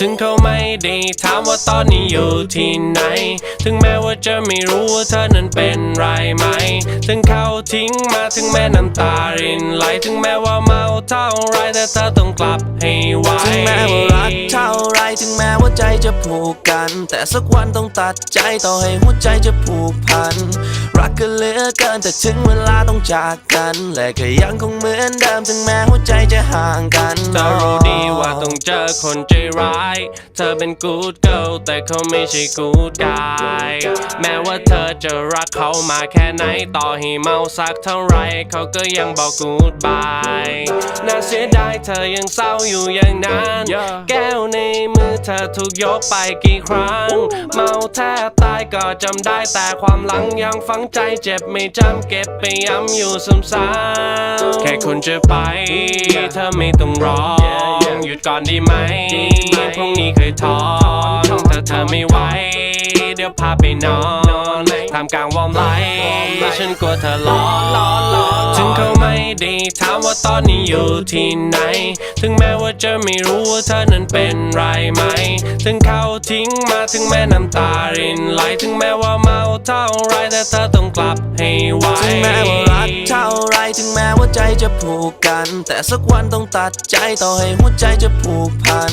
ถึงเขาไม่ได้ถามว่าตอนนี้อยู่ที่ไหน ถึงแม้ว่าจะไม่รู้ว่าเธอนั้นเป็นไรไหม ถึงเขาทิ้งมาถึงแม้น้ำตารินไหล ถึงแม้ว่าเมาเท่าไรแต่เธอต้องกลับให้ไวถึงแม้ว่ารัก ใจจะผูกกัน แต่สักวันต้องตัดใจต่อให้หัวใจจะผูกพัน รักกันเหลือเกินแต่ถึงเวลาต้องจากกัน และก็ยังคงเหมือนเดิมถึงแม้หัวใจจะห่างกันเธอรู้ดีว่าต้องเจอคนใจร้าย เธอเป็น good girl แต่เขาไม่ใช่ good guy แม้ว่าเธอจะรักเขามาแค่ไหนต่อให้เมาสักเท่าไรเขาก็ยังบอก goodbye น่าเสียดายเธอยังเศร้าอยู่อย่างนั้น แก้วในมือ เธอถูกยกไปกี่ครั้ง เมาแทบตายก็จำได้แต่ความหลังยังฝังใจเจ็บไม่จำเก็บไปย้ำอยู่ซ้ำๆแค่คุณจะไป เธอไม่ต้องรอหยุดก่อนดีไหมพรุ่งนี้เคยทอนถ้าเธอไม่ไหวเดี๋ยวพาไปนอนทำกลางวอร์มไลท์ฉันกลัวเธอร้อน ถึงเขาไม่ได้ถามว่าตอนนี้อยู่ที่ไหน ถึงแม้ว่าจะไม่รู้ว่าเธอนั้นเป็นไรไหม ถึงเขาทิ้งมาถึงแม้น้ำตารินไหลถึงแม้ว่าเมาเท่าไรแต่เธอต้องกลับให้ไวถึงแม้ว่ารักเท่าไรถึงแม้ว่าใจจะผูกกัน แต่สักวันต้องตัดใจต่อให้หัวใจจะผูกพัน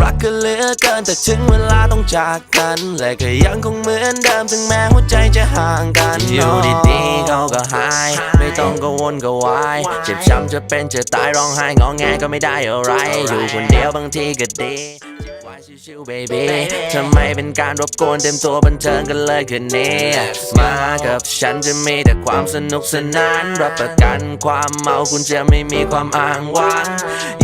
รักกันเหลือเกินแต่ถึงเวลาต้องจากกันและก็ยังคงเหมือนเดิมถึงแม้ห ใจจะห่างกันอยู่ดีๆเขาก็หาย ไม่ต้องกังวลก็วายเจ็บช้ำจะเป็นจะตายร้องไห้งอแงก็ไม่ได้อะไร อยู่คนเดียวบางทีก็ดีวายชิวๆ baby ทำไมเป็นการรบกวนเต็มตัวบันเทิงกันเลยคืนนี้ มากับฉันจะมีแต่ความสนุกสนาน รับประกันความเมาคุณจะไม่มีความอ้างว้าง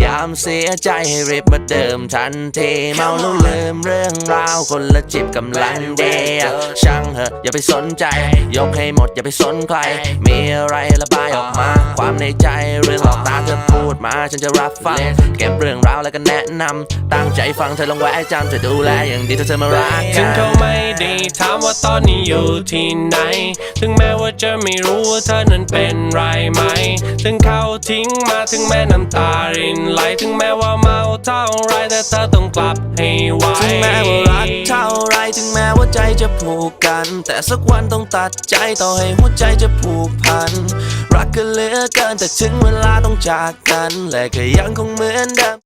ยามเสียใจให้รีบมาเดิมทันทีเมาแล้วลื มเรื่องราวคนละจิบกำลังเดียช่างเหอะอย่าไปสนใจ ยกให้หมดอย่าไปสนใคร มีอะไรระบายออกมา ความในใจเรื่องหลอกตาเธอพูดมาฉันจะรับฟัง เก็บเรื่องราวแล้วก็แนะนำตั้งใจฟังเธอลองแวะจำจะดูแลอย่างดีถ้าเธอมารักถึงเขาไม่ได้ถามว่าตอนนี้อยู่ที่ไหน ถึงแม้ว่าจะไม่รู้ว่าเธอนั้นเป็นไรไหม ถึงเขาทิ้งมาถึงแม้น้ำตารินไหลถึงแม้ว่ามา เท่าไรแต่เธอต้องกลับให้ไวถึงแม้ว่ารักเท่าไรถึงแม้ว่าใจจะผูกกัน แต่สักวันต้องตัดใจต่อให้หัวใจจะผูกพัน รักกันเหลือเกินแต่ถึงเวลาต้องจากกันและก็ยังคงเหมือนเดิม